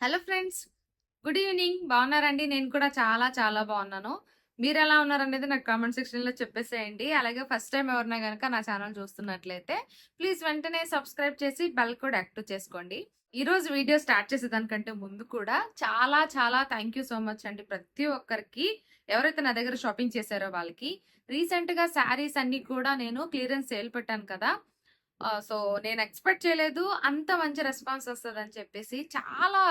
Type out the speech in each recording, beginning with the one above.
Hello friends good evening. బాగున్నారండి? నేను కూడా చాలా చాలా బాగున్నాను. మీరు ఎలా ఉన్నారనేది నాకు కామెంట్ సెక్షన్లో చెప్పేసేయండి. అలాగే ఫస్ట్ టైం ఎవరైనా కనుక నా ఛానల్ చూస్తున్నట్లయితే ప్లీజ్ వెంటనే సబ్స్క్రైబ్ చేసి బెల్ కూడా యాక్టివ్ చేసుకోండి. ఈరోజు వీడియో స్టార్ట్ చేసేదానికంటే ముందు కూడా చాలా చాలా థ్యాంక్ యూ సో మచ్ అండి ప్రతి ఒక్కరికి. ఎవరైతే నా దగ్గర షాపింగ్ చేశారో వాళ్ళకి. రీసెంట్గా శారీస్ అన్ని కూడా నేను క్లియరెన్స్ సేల్ పెట్టాను కదా. సో నేను ఎక్స్పెక్ట్ చేయలేదు. అంత మంచి రెస్పాన్స్ వస్తుందని చెప్పేసి చాలా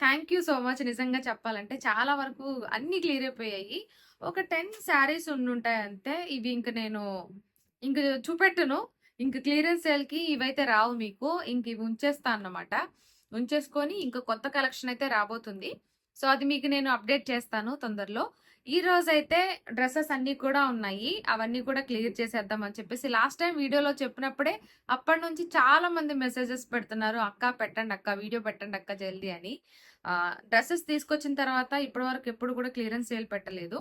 థ్యాంక్ యూ సో మచ్ నిజంగా చెప్పాలంటే. చాలా వరకు అన్ని క్లియర్ అయిపోయాయి. ఒక టెన్ శారీస్ ఉండుంటాయి అంతే ఇవి ఇంక నేను ఇంక చూపెట్టను. ఇంక క్లియరెన్స్ సేల్కి ఇవైతే రావు మీకు. ఇంక ఇవి ఉంచేస్తాను అన్నమాట. ఉంచేసుకొని ఇంకా కొత్త కలెక్షన్ అయితే రాబోతుంది. సో అది మీకు నేను అప్డేట్ చేస్తాను తొందరలో. ఈ రోజు అయితే డ్రెస్సెస్ అన్ని కూడా ఉన్నాయి. అవన్నీ కూడా క్లియర్ చేసేద్దాం అని చెప్పేసి లాస్ట్ టైం వీడియోలో చెప్పినప్పుడే అప్పటి నుంచి చాలా మంది మెసేజెస్ పెడుతున్నారు అక్క పెట్టండి అక్క వీడియో పెట్టండి అక్క జల్దీ అని. డ్రెస్సెస్ తీసుకొచ్చిన తర్వాత ఇప్పటి వరకు ఎప్పుడు కూడా క్లియరెన్స్ సేల్ పెట్టలేదు.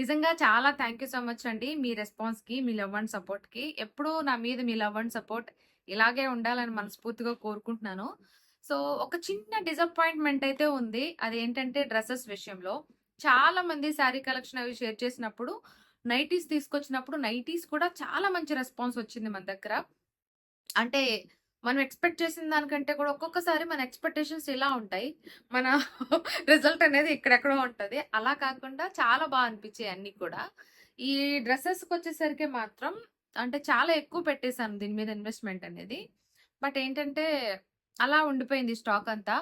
నిజంగా చాలా థ్యాంక్ యూ సో మచ్ అండి మీ రెస్పాన్స్కి మీ లవ్ అండ్ సపోర్ట్కి ఎప్పుడూ నా మీద మీ లవ్ అండ్ సపోర్ట్ ఇలాగే ఉండాలని మనస్ఫూర్తిగా కోరుకుంటున్నాను. సో ఒక చిన్న డిసప్పాయింట్మెంట్ అయితే ఉంది. అదేంటంటే డ్రెస్సెస్ విషయంలో. చాలా మంది శారీ కలెక్షన్ అవి షేర్ చేసినప్పుడు నైటీస్ తీసుకొచ్చినప్పుడు నైటీస్ కూడా చాలా మంచి రెస్పాన్స్ వచ్చింది మన దగ్గర. అంటే మనం ఎక్స్పెక్ట్ చేసిన దానికంటే కూడా ఒక్కొక్కసారి మన ఎక్స్పెక్టేషన్స్ ఇలా ఉంటాయి. మన రిజల్ట్ అనేది ఇక్కడెక్కడో ఉంటుంది. అలా కాకుండా చాలా బాగా అనిపించాయి అన్ని కూడా. ఈ డ్రెస్సెస్కి వచ్చేసరికి మాత్రం అంటే చాలా ఎక్కువ పెట్టేశాను దీని మీద ఇన్వెస్ట్మెంట్ అనేది. బట్ ఏంటంటే అలా ఉండిపోయింది స్టాక్ అంతా.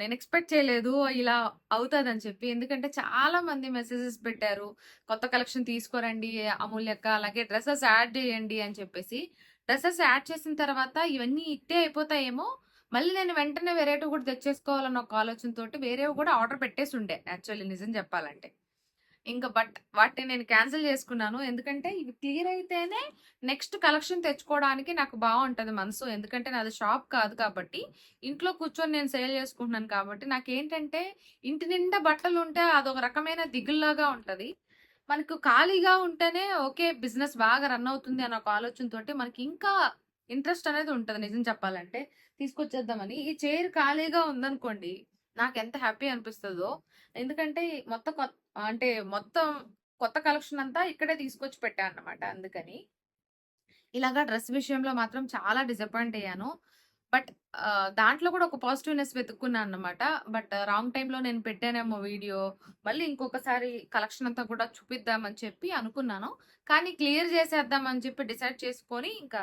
నేను ఎక్స్పెక్ట్ చేయలేదు ఇలా అవుతుందని చెప్పి. ఎందుకంటే చాలా మంది మెసేజెస్ పెట్టారు. కొత్త కలెక్షన్ తీసుకోరండి అమూల్యక్క అలాగే డ్రెస్సెస్ యాడ్ చేయండి అని చెప్పేసి. డ్రెస్సెస్ యాడ్ చేసిన తర్వాత ఇవన్నీ ఇట్టే అయిపోతాయేమో. మళ్ళీ నేను వెంటనే వెరైటీ కూడా తెచ్చేసుకోవాలన్న ఒక ఆలోచనతోటి వేరేవి కూడా ఆర్డర్ పెట్టేసి ఉండే యాక్చువల్లీ నిజం చెప్పాలంటే. ఇంకా బట్ వాటిని నేను క్యాన్సిల్ చేసుకున్నాను. ఎందుకంటే ఇవి క్లియర్ అయితేనే నెక్స్ట్ కలెక్షన్ తెచ్చుకోవడానికి నాకు బాగుంటుంది మనసు. ఎందుకంటే నాది షాప్ కాదు కాబట్టి ఇంట్లో కూర్చొని నేను సేల్ చేసుకుంటున్నాను కాబట్టి నాకు ఏంటంటే ఇంటి నిండా బట్టలు ఉంటే అదొక రకమైన దిగుల్లాగా ఉంటుంది. మనకు ఖాళీగా ఉంటేనే ఓకే బిజినెస్ బాగా రన్ అవుతుంది అన్న ఒక ఆలోచనతోటి మనకి ఇంకా ఇంట్రెస్ట్ అనేది ఉంటుంది నిజం చెప్పాలంటే. తీసుకొచ్చేద్దామని. ఈ చైర్ ఖాళీగా ఉందనుకోండి నాకు ఎంత హ్యాపీ అనిపిస్తుందో. ఎందుకంటే మొత్తం కొత్త అంటే మొత్తం కొత్త కలెక్షన్ అంతా ఇక్కడే తీసుకొచ్చి పెట్టాను అనమాట అందుకని. ఇలాగా డ్రెస్ విషయంలో మాత్రం చాలా డిసప్పాయింట్ అయ్యాను. బట్ దాంట్లో కూడా ఒక పాజిటివ్నెస్ వెతుక్కున్నాను అన్నమాట. బట్ రాంగ్ టైంలో నేను పెట్టానేమో వీడియో మళ్ళీ ఇంకొకసారి కలెక్షన్ అంతా కూడా చూపిద్దామని చెప్పి అనుకున్నాను. కానీ క్లియర్ చేసేద్దామని చెప్పి డిసైడ్ చేసుకొని ఇంకా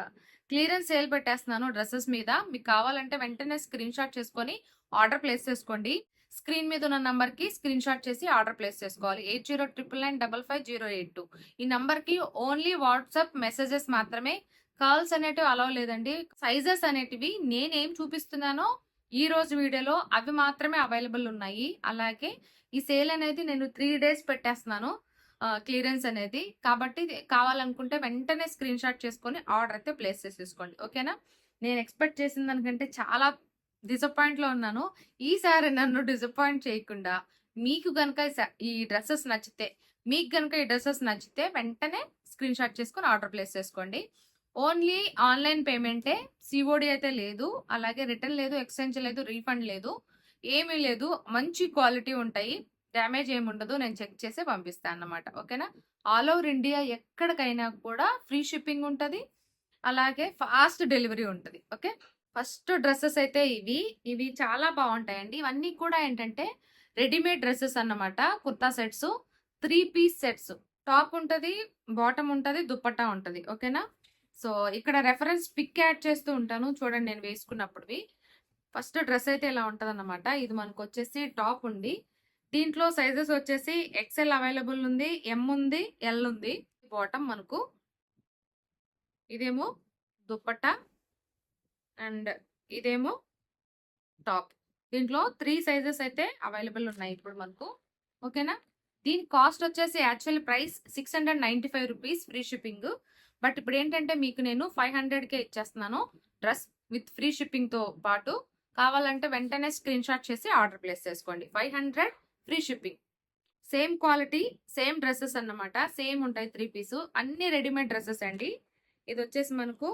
క్లియరెన్స్ సేల్ పెట్టేస్తున్నాను డ్రెస్సెస్ మీద. మీకు కావాలంటే వెంటనే స్క్రీన్ షాట్ చేసుకొని ఆర్డర్ ప్లేస్ చేసుకోండి. స్క్రీన్ మీద ఉన్న నంబర్కి స్క్రీన్ షాట్ చేసి ఆర్డర్ ప్లేస్ చేసుకోవాలి. Eight zero triple nine double five zero eight two. ఈ నంబర్కి ఓన్లీ వాట్సాప్ మెసేజెస్ మాత్రమే. కాల్స్ అనేటివి అలవ్ లేదండి. సైజెస్ అనేటివి నేనేం చూపిస్తున్నానో ఈ రోజు వీడియోలో అవి మాత్రమే అవైలబుల్ ఉన్నాయి. అలాగే ఈ సేల్ అనేది నేను త్రీ డేస్ పెట్టేస్తున్నాను క్లియరెన్స్ అనేది. కాబట్టి కావాలనుకుంటే వెంటనే స్క్రీన్ షాట్ చేసుకొని ఆర్డర్ అయితే ప్లేస్ చేసేసుకోండి. ఓకేనా? నేను ఎక్స్పెక్ట్ చేసిన దానికంటే చాలా డిసప్పాయింట్లో ఉన్నాను. ఈసారి నన్ను డిసప్పాయింట్ చేయకుండా మీకు కనుక ఈ డ్రెస్సెస్ నచ్చితే మీకు కనుక ఈ డ్రెస్సెస్ నచ్చితే వెంటనే స్క్రీన్ షాట్ చేసుకొని ఆర్డర్ ప్లేస్ చేసుకోండి. ఓన్లీ ఆన్లైన్ పేమెంటే సిఓడి అయితే లేదు అలాగే రిటర్న్ లేదు ఎక్స్చేంజ్ లేదు రీఫండ్ లేదు ఏమీ లేదు. మంచి క్వాలిటీ ఉంటాయి. డ్యామేజ్ ఏమి ఉండదు. నేను చెక్ చేసి పంపిస్తాను అన్నమాట. ఓకేనా? ఆల్ ఓవర్ ఇండియా ఎక్కడికైనా కూడా ఫ్రీ షిప్పింగ్ ఉంటుంది. అలాగే ఫాస్ట్ డెలివరీ ఉంటుంది. ఓకే? ఫస్ట్ డ్రెస్సెస్ అయితే ఇవి. ఇవి చాలా బాగుంటాయండి. ఇవన్నీ కూడా ఏంటంటే రెడీమేడ్ డ్రెస్సెస్ అన్నమాట. Kurta sets three piece sets. Top ఉంటుంది బాటమ్ ఉంటుంది దుప్పట్టా ఉంటుంది. ఓకేనా? సో ఇక్కడ రెఫరెన్స్ పిక్ యాడ్ చేస్తూ ఉంటాను. చూడండి నేను వేసుకున్నప్పుడువి. ఫస్ట్ డ్రెస్ అయితే ఇలా ఉంటుంది అనమాట ఇది మనకు వచ్చేసి టాప్ ఉంది. దీంట్లో సైజెస్ వచ్చేసి ఎక్సెల్ అవైలబుల్ ఉంది ఎం ఉంది ఎల్ ఉంది. బాటమ్ మనకు ఇదేమో దుప్పట్టా అండ్ ఇదేమో టాప్. దీంట్లో త్రీ సైజెస్ అయితే అవైలబుల్ ఉన్నాయి ఇప్పుడు మనకు. ఓకేనా? దీని కాస్ట్ వచ్చేసి actual price six hundred ninety five rupees free shipping. But ఇప్పుడు ఏంటంటే మీకు నేను ఫైవ్ హండ్రెడ్కే ఇచ్చేస్తున్నాను డ్రెస్ విత్ ఫ్రీ షిప్పింగ్తో పాటు. కావాలంటే వెంటనే స్క్రీన్ షాట్ చేసి ఆర్డర్ ప్లేస్ చేసుకోండి. Five hundred free shipping. Same quality same dresses అన్నమాట. సేమ్ ఉంటాయి త్రీ పీసు. అన్ని రెడీమేడ్ డ్రెస్సెస్ అండి. ఇది వచ్చేసి మనకు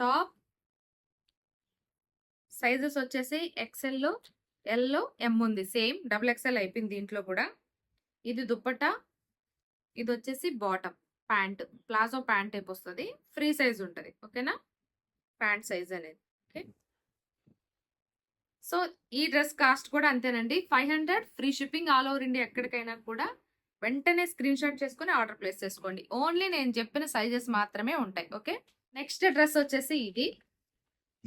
టాప్ సైజెస్ వచ్చేసి ఎక్స్ఎల్లో ఎల్లో ఎం ఉంది. సేమ్ డబుల్ ఎక్స్ఎల్ అయిపోయింది దీంట్లో కూడా. ఇది దుప్పటా ఇది వచ్చేసి bottom pant palazzo pant type వస్తుంది. ఫ్రీ సైజ్ ఉంటుంది. ఓకేనా ప్యాంట్ సైజ్ అనేది. ఓకే సో ఈ డ్రెస్ కాస్ట్ కూడా అంతేనండి. Five hundred free shipping all over India ఎక్కడికైనా కూడా వెంటనే స్క్రీన్ షాట్ చేసుకుని ఆర్డర్ ప్లేస్ చేసుకోండి. ఓన్లీ నేను చెప్పిన సైజెస్ మాత్రమే ఉంటాయి. ఓకే నెక్స్ట్ డ్రెస్ వచ్చేసి ఇది.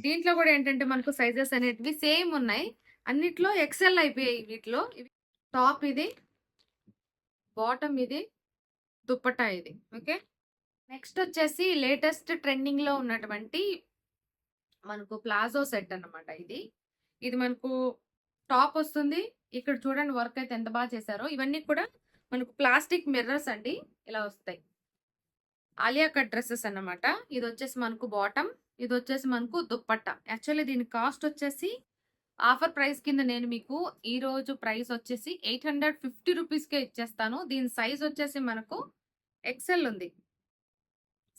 దీంట్లో కూడా ఏంటంటే మనకు సైజెస్ అనేటివి సేమ్ ఉన్నాయి. అన్నిట్లో ఎక్సెల్ అయిపోయాయి వీటిలో. టాప్ ఇది బాటమ్ ఇది దుప్పటా ఇది. ఓకే నెక్స్ట్ వచ్చేసి లేటెస్ట్ ట్రెండింగ్లో ఉన్నటువంటి మనకు ప్లాజో సెట్ అన్నమాట ఇది. ఇది మనకు టాప్ వస్తుంది. ఇక్కడ చూడండి వర్క్ అయితే ఎంత బాగా చేశారో. ఇవన్నీ కూడా మనకు ప్లాస్టిక్ మిర్రర్స్ అండి. ఇలా వస్తాయి. ఆలియా కట్ డ్రెస్సెస్ అన్నమాట. ఇది వచ్చేసి మనకు బాటమ్ ఇది వచ్చేసి మనకు దుప్పట్టా. యాక్చువల్లీ దీని కాస్ట్ వచ్చేసి ఆఫర్ ప్రైస్ కింద నేను మీకు ఈ రోజు ప్రైస్ వచ్చేసి ఎయిట్ హండ్రెడ్ ఫిఫ్టీ రూపీస్కే ఇచ్చేస్తాను. దీని సైజ్ వచ్చేసి మనకు ఎక్సెల్ ఉంది.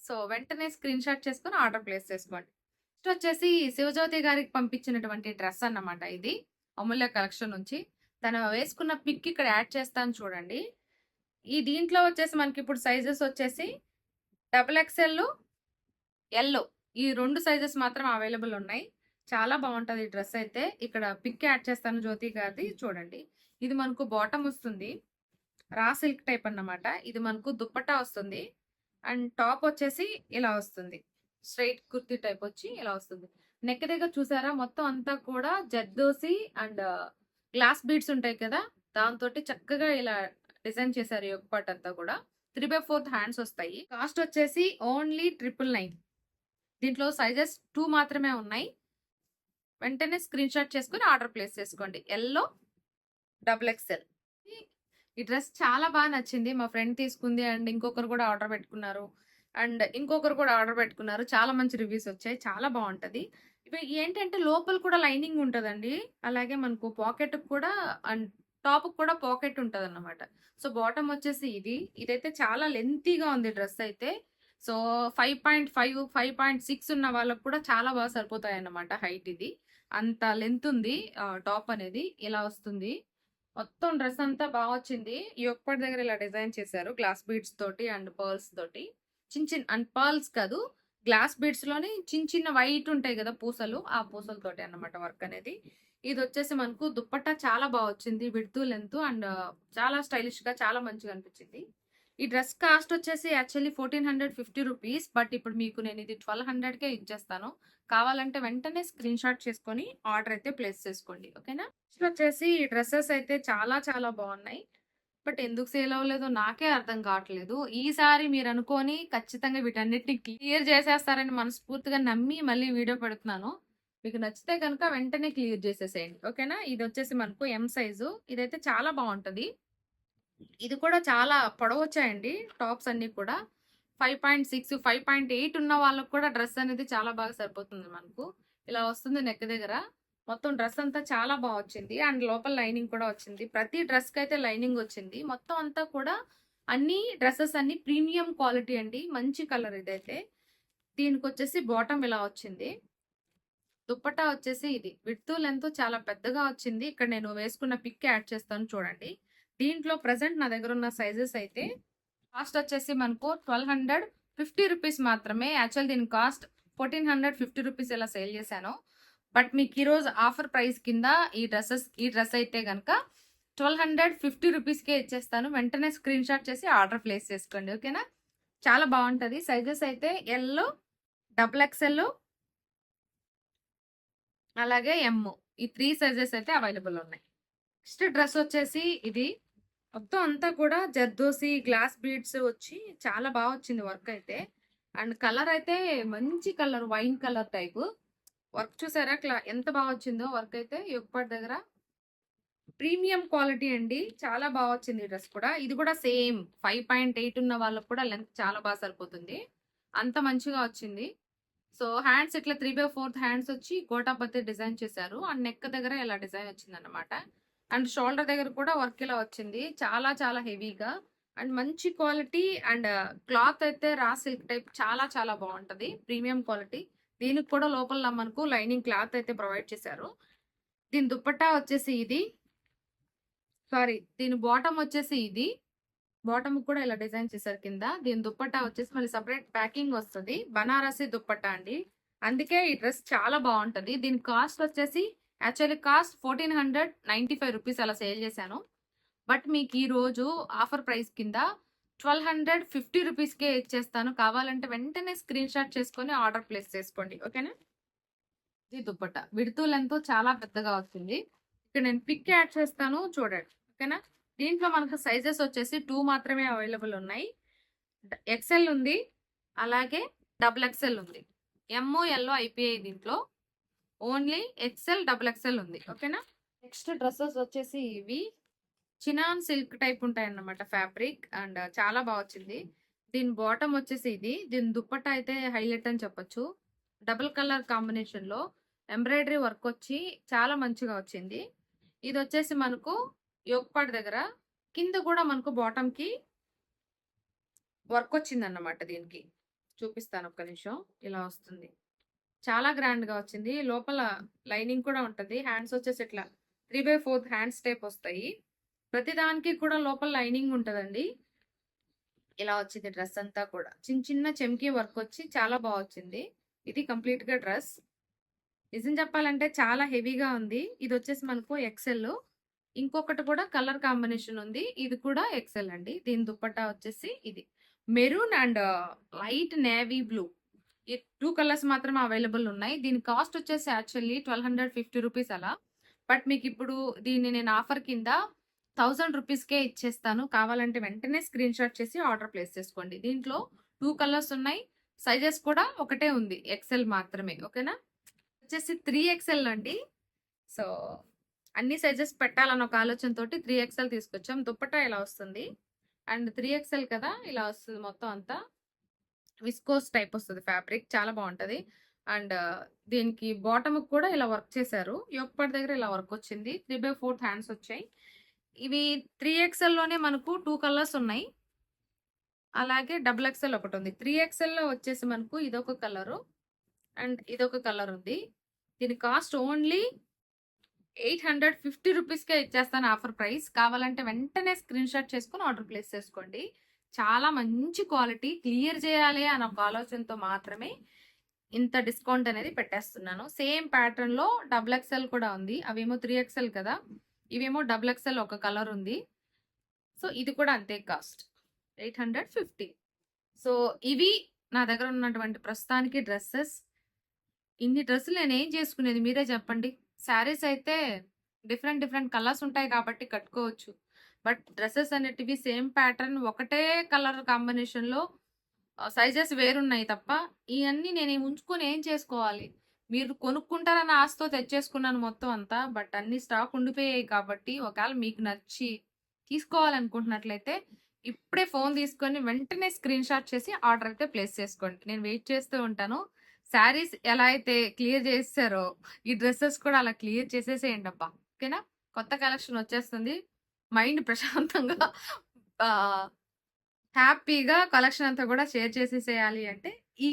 సో వెంటనే స్క్రీన్ షాట్ చేసుకుని ఆర్డర్ ప్లేస్ చేసుకోండి. నెక్స్ట్ వచ్చేసి శివజ్యోతి గారికి పంపించినటువంటి డ్రెస్ అన్నమాట ఇది. అమూల్య కలెక్షన్ నుంచి. తను వేసుకున్న పిక్ ఇక్కడ యాడ్ చేస్తాను చూడండి. ఈ దీంట్లో వచ్చేసి మనకి ఇప్పుడు సైజెస్ వచ్చేసి డబుల్ ఎక్స్ఎల్ ఎల్లో. ఈ రెండు సైజెస్ మాత్రం అవైలబుల్ ఉన్నాయి. చాలా బాగుంటుంది డ్రెస్ అయితే. ఇక్కడ పిక్ యాడ్ చేస్తాను జ్యోతి గారిది చూడండి. ఇది మనకు బాటమ్ వస్తుంది. రా సిల్క్ టైప్ అన్నమాట. ఇది మనకు దుప్పట్టా వస్తుంది. అండ్ టాప్ వచ్చేసి ఇలా వస్తుంది. స్ట్రైట్ కుర్తీ టైప్ వచ్చి ఇలా వస్తుంది. నెక్ దగ్గర చూసారా? మొత్తం అంతా కూడా జర్దోసి అండ్ గ్లాస్ బీడ్స్ ఉంటాయి కదా? దాంతో చక్కగా ఇలా డిజైన్ చేశారు ఈ పార్ట్ అంతా కూడా. త్రీ బై ఫోర్త్ హ్యాండ్స్ వస్తాయి. కాస్ట్ వచ్చేసి ఓన్లీ ట్రిపుల్ నైన్. దీంట్లో సైజెస్ టూ మాత్రమే ఉన్నాయి. వెంటనే స్క్రీన్ షాట్ చేసుకుని ఆర్డర్ ప్లేస్ చేసుకోండి. ఎల్లో డబుల్ ఎక్స్ఎల్ ఈ డ్రెస్ చాలా బాగా నచ్చింది. మా ఫ్రెండ్ తీసుకుంది అండ్ ఇంకొకరు కూడా ఆర్డర్ పెట్టుకున్నారు. అండ్ ఇంకొకరు కూడా ఆర్డర్ పెట్టుకున్నారు. చాలా మంచి రివ్యూస్ వచ్చాయి. చాలా బాగుంటుంది. ఇవి ఏంటంటే లోపల కూడా లైనింగ్ ఉంటుందండి. అలాగే మనకు పాకెట్ కూడా అండ్ టాప్ కూడా పాకెట్ ఉంటుంది అన్నమాట సో బాటమ్ వచ్చేసి ఇది. ఇదైతే చాలా లెంతీగా ఉంది డ్రెస్ అయితే. So five point five five point six ఉన్న వాళ్ళకు కూడా చాలా బాగా సరిపోతాయి అన్నమాట హైట్ ఇది. అంత లెంత్ ఉంది. టాప్ అనేది ఇలా వస్తుంది. మొత్తం డ్రెస్ అంతా బాగా వచ్చింది. ఈ ఒక్కటి దగ్గర ఇలా డిజైన్ చేశారు. గ్లాస్ బీడ్స్ తోటి అండ్ పర్ల్స్ తోటి. చిన్న చిన్న అండ్ పర్ల్స్ కాదు గ్లాస్ బీడ్స్లోని చిన్న చిన్న వైట్ ఉంటాయి కదా పూసలు ఆ పూసలతోటి అన్నమాట వర్క్ అనేది. ఇది వచ్చేసి మనకు దుప్పట్టా చాలా బాగా వచ్చింది. విడుతూ లెంత్ అండ్ చాలా స్టైలిష్గా చాలా మంచిగా అనిపించింది. ఈ డ్రెస్ కాస్ట్ వచ్చేసి actually fourteen hundred fifty rupees but ఇప్పుడు మీకు నేను ఇది ట్వెల్వ్ హండ్రెడ్కే ఇచ్చేస్తాను. కావాలంటే వెంటనే స్క్రీన్ షాట్ చేసుకొని ఆర్డర్ అయితే ప్లేస్ చేసుకోండి ఓకేనా? నెక్స్ట్ వచ్చేసి ఈ డ్రెస్సెస్ అయితే చాలా చాలా బాగున్నాయి. బట్ ఎందుకు సేల్ అవ్వలేదో నాకే అర్థం కావట్లేదు. ఈసారి మీరు అనుకొని ఖచ్చితంగా వీటన్నిటిని క్లియర్ చేసేస్తారని మనస్ఫూర్తిగా నమ్మి మళ్ళీ వీడియో పెడుతున్నాను. మీకు నచ్చితే కనుక వెంటనే క్లియర్ చేసేసేయండి ఓకేనా? ఇది వచ్చేసి మనకు ఎం సైజు ఇదైతే చాలా బాగుంటుంది. ఇది కూడా చాలా పొడవచ్చాయండి టాప్స్ అన్నీ కూడా. Five point six five point eight ఉన్న వాళ్ళకు కూడా డ్రెస్ అనేది చాలా బాగా సరిపోతుంది మనకు. ఇలా వస్తుంది నెక్ దగ్గర. మొత్తం డ్రెస్ అంతా చాలా బాగా వచ్చింది. అండ్ లోపల లైనింగ్ కూడా వచ్చింది. ప్రతి డ్రెస్కి అయితే లైనింగ్ వచ్చింది. మొత్తం అంతా కూడా అన్ని డ్రెస్సెస్ అన్ని ప్రీమియం క్వాలిటీ అండి. మంచి కలర్ ఇదైతే. దీనికి వచ్చేసి బాటమ్ ఇలా వచ్చింది. దుప్పటా వచ్చేసి ఇది. విడ్తూ లెంత్ చాలా పెద్దగా వచ్చింది. ఇక్కడ నేను వేసుకున్న పిక్ యాడ్ చేస్తాను చూడండి. దీంట్లో ప్రజెంట్ నా దగ్గర ఉన్న సైజెస్ అయితే కాస్ట్ వచ్చేసి మనకు ట్వెల్వ్ హండ్రెడ్ ఫిఫ్టీ రూపీస్ మాత్రమే. యాక్చువల్ దీని cost fourteen hundred fifty rupees ఇలా సేల్ చేశాను. బట్ మీకు ఈరోజు ఆఫర్ ప్రైస్ కింద ఈ డ్రెస్సెస్ ఈ డ్రెస్ అయితే కనుక ట్వెల్వ్ హండ్రెడ్ ఫిఫ్టీ రూపీస్కే ఇచ్చేస్తాను. వెంటనే స్క్రీన్ షాట్ చేసి ఆర్డర్ ప్లేస్ చేసుకోండి. ఓకేనా? చాలా బాగుంటుంది. సైజెస్ అయితే ఎల్ డబుల్ ఎక్స్ఎల్ అలాగే ఎమ్. ఈ త్రీ సైజెస్ అయితే అవైలబుల్ ఉన్నాయి. నెక్స్ట్ డ్రెస్ వచ్చేసి ఇది. మొత్తం అంతా కూడా జర్దోసి గ్లాస్ బీడ్స్ వచ్చి చాలా బాగా వచ్చింది వర్క్ అయితే. అండ్ కలర్ అయితే మంచి colour wine colour type. Work చూసారా? క్లా ఎంత బాగా వచ్చిందో వర్క్ అయితే యొక్కటి దగ్గర? ప్రీమియం క్వాలిటీ అండి. చాలా బాగా వచ్చింది డ్రెస్ కూడా. ఇది కూడా సేమ్ ఫైవ్ పాయింట్ ఎయిట్ ఉన్న వాళ్ళకు కూడా లెంత్ చాలా బాగా సరిపోతుంది. అంత మంచిగా వచ్చింది. సో హ్యాండ్స్ ఇట్లా త్రీ బై ఫోర్త్ హ్యాండ్స్ వచ్చి గోటాపతి డిజైన్ చేశారు. అండ్ నెక్ దగ్గర ఇలా డిజైన్ వచ్చింది అనమాట అండ్ షోల్డర్ దగ్గర కూడా వర్క్ ఇలా వచ్చింది చాలా చాలా హెవీగా అండ్ మంచి క్వాలిటీ అండ్ క్లాత్ అయితే రా సిల్క్ టైప్ చాలా చాలా బాగుంటుంది ప్రీమియం క్వాలిటీ దీనికి కూడా లోపల మనకు లైనింగ్ క్లాత్ అయితే ప్రొవైడ్ చేశారు దీని దుపట్టా వచ్చేసి ఇది. సారీ దీని బాటమ్ వచ్చేసి ఇది. బాటమ్ కూడా ఇలా డిజైన్ చేశారు కింద. దీని దుప్పట్టా వచ్చేసి మళ్ళీ సపరేట్ ప్యాకింగ్ వస్తుంది బనారసి దుప్పట్టా అండి. అందుకే ఈ డ్రెస్ చాలా బాగుంటుంది దీని కాస్ట్ వచ్చేసి actually cost fourteen hundred ninety five rupees అలా సేల్ చేశాను. బట్ మీకు ఈ రోజు ఆఫర్ ప్రైస్ కింద ట్వెల్వ్ హండ్రెడ్ ఫిఫ్టీ రూపీస్కే ఇచ్చేస్తాను. కావాలంటే వెంటనే స్క్రీన్ షాట్ చేసుకొని ఆర్డర్ ప్లేస్ చేసుకోండి. ఓకేనా? ఇది దుప్పట విడ్త్ లెంత్ చాలా పెద్దగా వస్తుంది ఇక్కడ నేను పిక్ యాడ్ చేస్తాను చూడండి. ఓకేనా? దీంట్లో మనకు సైజెస్ వచ్చేసి టూ మాత్రమే అవైలబుల్ ఉన్నాయి. ఎక్స్‌ఎల్ ఉంది. అలాగే డబుల్ ఎక్స్‌ఎల్ ఉంది. ఎమ్, ఎల్లో అయిపోయాయి దీంట్లో. ఓన్లీ ఎక్స్‌ఎల్, డబుల్ ఎక్స్‌ఎల్ ఉంది. ఓకేనా? నెక్స్ట్ డ్రెస్సెస్ వచ్చేసి ఇవి. చినాన్ సిల్క్ టైప్ ఉంటాయన్నమాట ఫ్యాబ్రిక్ అండ్ చాలా బాగా వచ్చింది. దీని బాటమ్ వచ్చేసి ఇది. దీని దుప్పట అయితే హైలైట్ అని చెప్పొచ్చు. డబుల్ కలర్ కాంబినేషన్‌లో ఎంబ్రాయిడరీ వర్క్ వచ్చి చాలా మంచిగా వచ్చింది. ఇది వచ్చేసి మనకు యోక్ దగ్గర కింద కూడా మనకు బాటమ్‌కి వర్క్ వచ్చిందన్నమాట దీనికి. చూపిస్తాను ఒక్క నిమిషం. ఇలా వస్తుంది. చాలా గ్రాండ్‌గా వచ్చింది. లోపల లైనింగ్ కూడా ఉంటుంది హ్యాండ్స్ వచ్చేసి ఇట్లా 3/4 హ్యాండ్స్ టైప్ వస్తాయి. ప్రతి దానికి కూడా లోపల లైనింగ్ ఉంటుందండి ఇలా వచ్చింది డ్రెస్ అంతా కూడా. చిన్న చిన్న చెమ్కీ వర్క్ వచ్చి చాలా బాగా వచ్చింది. ఇది కంప్లీట్‌గా డ్రెస్. నిజం చెప్పాలంటే చాలా హెవీగా ఉంది. ఇది వచ్చేసి మనకు ఎక్స్‌ఎల్. ఇంకొకటి కూడా కలర్ కాంబినేషన్ ఉంది. ఇది కూడా ఎక్స్‌ఎల్ అండి. దీని దుప్పట్టా వచ్చేసి ఇది. Maroon and light navy blue. ఈ టూ కలర్స్ మాత్రమే అవైలబుల్ ఉన్నాయి. దీని కాస్ట్ వచ్చేసి actually twelve hundred fifty rupees అలా. బట్ మీకు ఇప్పుడు దీన్ని నేను ఆఫర్ కింద థౌజండ్ రూపీస్కే ఇచ్చేస్తాను. కావాలంటే వెంటనే స్క్రీన్ షాట్ చేసి ఆర్డర్ ప్లేస్ చేసుకోండి. దీంట్లో టూ కలర్స్ ఉన్నాయి. సైజెస్ కూడా ఒకటే ఉంది. ఎక్స్‌ఎల్ మాత్రమే. ఓకేనా? వచ్చేసి త్రీ ఎక్స్‌ఎల్ అండి. సో, అన్ని సైజెస్ పెట్టాలన్న ఒక ఆలోచనతో త్రీ ఎక్స్‌ఎల్ తీసుకొచ్చాం. దుప్పట ఇలా వస్తుంది. అండ్ త్రీ ఎక్స్‌ఎల్ కదా! ఇలా వస్తుంది మొత్తం అంతా. విస్కోస్ టైప్ వస్తుంది ఫ్యాబ్రిక్. చాలా బాగుంటుంది అండ్ దీనికి బాటమ్ కూడా ఇలా వర్క్ చేశారు. యోక్ దగ్గర ఇలా వర్క్ వచ్చింది. 3/4 హ్యాండ్స్ వచ్చాయి. ఇవి త్రీ ఎక్స్‌ఎల్‌లోనే మనకు టూ కలర్స్ ఉన్నాయి. అలాగే డబుల్ ఎక్స్‌ఎల్ ఒకటుంది. 3 ఎక్స్‌ఎల్‌లో వచ్చేసి మనకు ఇదొక కలరు. అండ్ ఇదొక కలర్ ఉంది. దీని cost only eight hundred fifty రూపీస్కే ఇచ్చేస్తాను ఆఫర్ ప్రైస్. కావాలంటే వెంటనే స్క్రీన్ షాట్ చేసుకుని ఆర్డర్ ప్లేస్ చేసుకోండి. చాలా మంచి క్వాలిటీ. క్లియర్ చేయాలి అని ఒక ఆలోచనతో మాత్రమే ఇంత డిస్కౌంట్ అనేది పెట్టేస్తున్నాను. సేమ్ ప్యాటర్న్‌లో డబుల్ ఎక్స్‌ఎల్ కూడా ఉంది. అవేమో త్రీ ఎక్స్‌ఎల్ కదా! ఇవేమో డబుల్ ఎక్స్‌ఎల్ ఒక కలర్ ఉంది. సో, ఇది కూడా అంతే కాస్ట్. 850. సో, ఇవి నా దగ్గర ఉన్నటువంటి ప్రస్తుతానికి డ్రెస్సెస్ ఇన్ని డ్రెస్సులు ఏం చేసుకునేది మీరే చెప్పండి. శారీస్ అయితే డిఫరెంట్ డిఫరెంట్ కలర్స్ ఉంటాయి కాబట్టి కట్టుకోవచ్చు. బట్ డ్రెస్సెస్ అనేటివి సేమ్ ప్యాటర్న్ ఒకటే కలర్ కాంబినేషన్‌లో సైజెస్ వేరున్నాయి తప్ప ఇవన్నీ నేను ఉంచుకొని ఏం చేసుకోవాలి? మీరు కొనుక్కుంటారన్న ఆశతో తెచ్చేసుకున్నాను మొత్తం అంతా. బట్ అన్ని స్టాక్ ఉండిపోయాయి కాబట్టి ఒకవేళ మీకు నచ్చి తీసుకోవాలనుకుంటున్నట్లయితే ఇప్పుడే ఫోన్ తీసుకొని వెంటనే స్క్రీన్ షాట్ చేసి ఆర్డర్ అయితే ప్లేస్ చేసుకోండి. నేను వెయిట్ చేస్తూ ఉంటాను. శారీస్ ఎలా అయితే క్లియర్ చేసారో ఈ డ్రెస్సెస్ కూడా అలా క్లియర్ చేసేసేయండబ్బా! ఓకేనా? కొత్త కలెక్షన్ వచ్చేస్తుంది. మైండ్ ప్రశాంతంగా హ్యాపీగా కలెక్షన్ అంతా కూడా షేర్ చేసేసేయాలి అంటే ఈ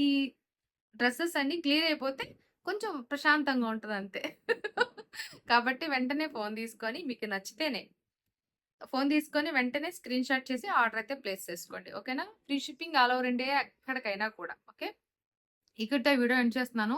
డ్రెస్సెస్ అన్నీ క్లీన్ అయిపోతే కొంచెం ప్రశాంతంగా ఉంటుంది అంతే కాబట్టి వెంటనే ఫోన్ తీసుకొని మీకు నచ్చితేనే ఫోన్ తీసుకొని వెంటనే స్క్రీన్ షాట్ చేసి ఆర్డర్ అయితే ప్లేస్ చేసుకోండి. ఓకేనా? Free shipping all over India ఎక్కడికైనా కూడా. ఓకే. ఇక్కడ వీడియో ఎండ్ చేస్తున్నాను.